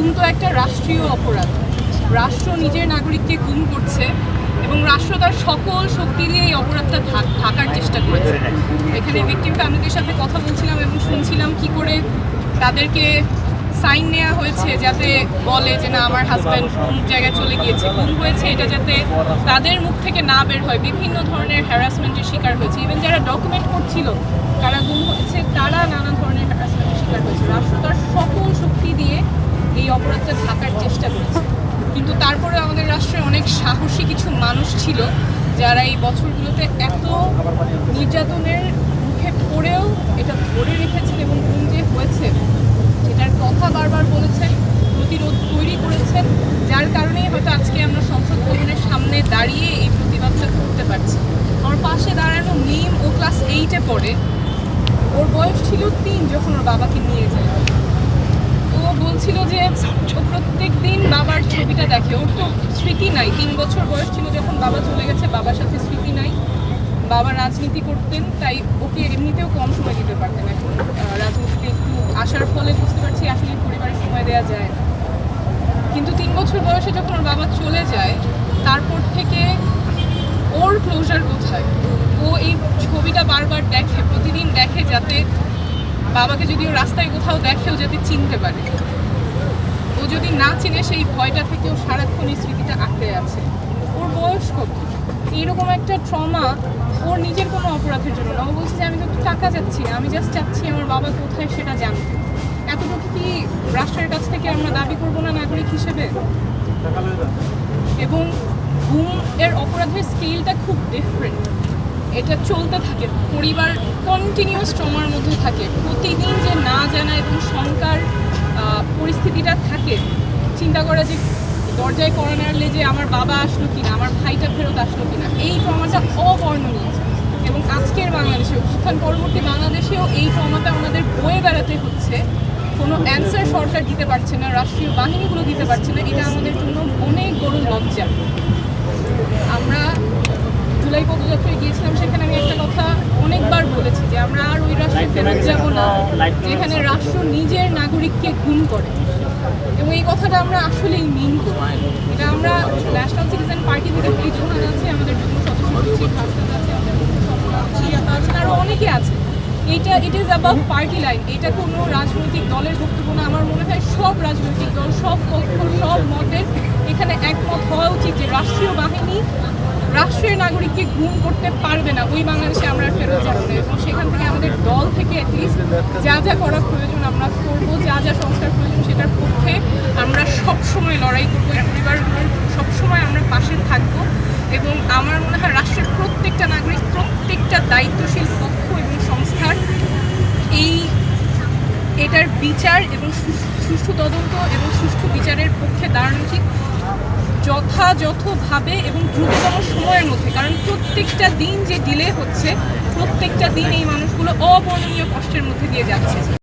গুম তো একটা রাষ্ট্রীয় অপরাধ। রাষ্ট্র নিজের নাগরিককে গুম করছে এবং রাষ্ট্র তার সকল শক্তি দিয়ে এই অপরাধটা ঢাকার চেষ্টা করেছে। এখানে ভিকটিম ফ্যামিলির সাথে কথা বলছিলাম এবং শুনছিলাম কি করে তাদেরকে সাইন নেওয়া হয়েছে যাতে বলে যে, না, আমার হাজব্যান্ড কোন জায়গায় চলে গিয়েছে, গুম হয়েছে। এটা যাতে তাদের মুখ থেকে না বের হয়। বিভিন্ন ধরনের হ্যারাসমেন্টের শিকার হয়েছে। ইভেন যারা ডকুমেন্ট করছিল তারা গুম হয়েছে, তারা নানা ধরনের হ্যারাসমেন্টের শিকার হয়েছে। রাষ্ট্র তার সকল শক্তি দিয়ে এই অপরাধটা ঢাকার চেষ্টা করেছে। কিন্তু তারপরে আমাদের রাষ্ট্রে অনেক সাহসী কিছু মানুষ ছিল, যারা এই বছরগুলোতে এত নির্যাতনের মুখে পড়েও এটা ধরে রেখেছেন এবং গুম যে হয়েছে, সেটার কথা বারবার বলেছেন, প্রতিরোধ তৈরি করেছেন, যার কারণেই হয়তো আজকে আমরা সংসদ ভবনের সামনে দাঁড়িয়ে এই প্রতিবাদটা করতে পারছি। আমার পাশে দাঁড়ানো মিম ও ক্লাস এইটে পড়ে, ওর বয়স ছিল তিন যখন ওর বাবাকে নিয়ে যায়। ও বলছিল যে প্রত্যেক দিন বাবার ছবিটা দেখে। ওর তো স্মৃতি নাই। তিন বছর বয়স ছিল যখন বাবা চলে গেছে, বাবার সাথে স্মৃতি নাই। বাবা রাজনীতি করতেন, তাই ওকে এমনিতেও কম সময় দিতে পারতেন এখন। রাজনীতিতে একটু আসার ফলে বুঝতে পারছি আসলে পরিবারের সময় দেওয়া যায়। না। কিন্তু তিন বছর বয়সে যখন ওর বাবা চলে যায়, তারপর থেকে ওর ক্লোজার কোথায়? ও এই ছবিটা বারবার দেখে, প্রতিদিন দেখে যাতে বাবাকে যদি ও রাস্তায় কোথাও দেখেও যাতে চিনতে পারে। যদি না চিনে সেই ভয়টা থেকেও সারাক্ষণ এই স্মৃতিটা আঁকড়ে আছে। ওর বয়স কত? এইরকম একটা ট্রমা ওর নিজের কোনো অপরাধের জন্য না। ও বলছে যে, আমি তো টাকা চাচ্ছি আমি জাস্ট চাচ্ছি আমার বাবা কোথায় সেটা জানতে এতটুকু কি রাষ্ট্রের কাছ থেকে আমরা দাবি করব না নাগরিক হিসেবে? এবং ঘুম এর অপরাধের স্কেলটা খুব ডিফারেন্ট এটা চলতে থাকে, পরিবার কন্টিনিউয়াস ট্রমার মধ্যে থাকে। প্রতিদিন যে না জানা এবং শঙ্কার পরিস্থিতিটা থাকে, চিন্তা করা যে দরজায় করানারলে যে আমার বাবা আসলো কিনা, আমার ভাইটা ফেরত আসলো কিনা, এই ট্রমাটা অবর্ণনীয়। এবং আজকের বাংলাদেশে উত্থান পরবর্তী বাংলাদেশেও এই ট্রমাটা আমাদের বয়ে বেড়াতে হচ্ছে। কোনো অ্যান্সার সরকার দিতে পারছে না, রাষ্ট্রীয় বাহিনীগুলো দিতে পারছে না, এটা আমাদের জন্য অনেক বড় লজ্জা। আমরা জুলাই পদযাত্রায় গিয়েছিলাম সেখানে আমি একটা কথা অনেকবার বলেছি যে আমরা আর ওই রাষ্ট্রে ফেরত যাব না যেখানে রাষ্ট্র নিজের নাগরিককে খুন করে। এবং এই কথাটা আমরা আসলেই মিন করি এটা আমরা ন্যাশনাল সিটিজেন পার্টি থেকে এই জোহান আছে আমাদের যুগ্ম সদস্য আছে আমাদের সচিব আছেন আরও অনেকে আছে। এইটা it is above party line এটা কোনো রাজনৈতিক দলের বক্তব্য না। আমার মনে হয় সব রাজনৈতিক দল, সব পক্ষ, সব মতের এখানে একমত হওয়া উচিত যে রাষ্ট্রীয় বাহিনী রাষ্ট্রের নাগরিককে গুম করতে পারবে না। ওই বাংলাদেশে আমরা ফেরত যাব না। এবং সেখান থেকে আমাদের দল থেকে অ্যাটলিস্ট যা যা করা প্রয়োজন আমরা করব, যা যা সংস্কার প্রয়োজন সেটার পক্ষে আমরা সবসময় লড়াই করব এই পরিবারগুলোর সবসময় আমরা পাশে থাকব। এবং আমার মনে হয় রাষ্ট্রের প্রত্যেকটা নাগরিক, প্রত্যেকটা দায়িত্বশীল পক্ষ এবং সংস্থার এই এটার বিচার এবং সুষ্ঠু তদন্ত এবং সুষ্ঠু বিচারের পক্ষে দাঁড়ানো উচিত যথাযথভাবে এবং দ্রুততম সময়ের মধ্যে। কারণ প্রত্যেকটা দিন যে ডিলে হচ্ছে, প্রত্যেকটা দিন এই মানুষগুলো অবর্ণনীয় কষ্টের মধ্যে দিয়ে যাচ্ছে।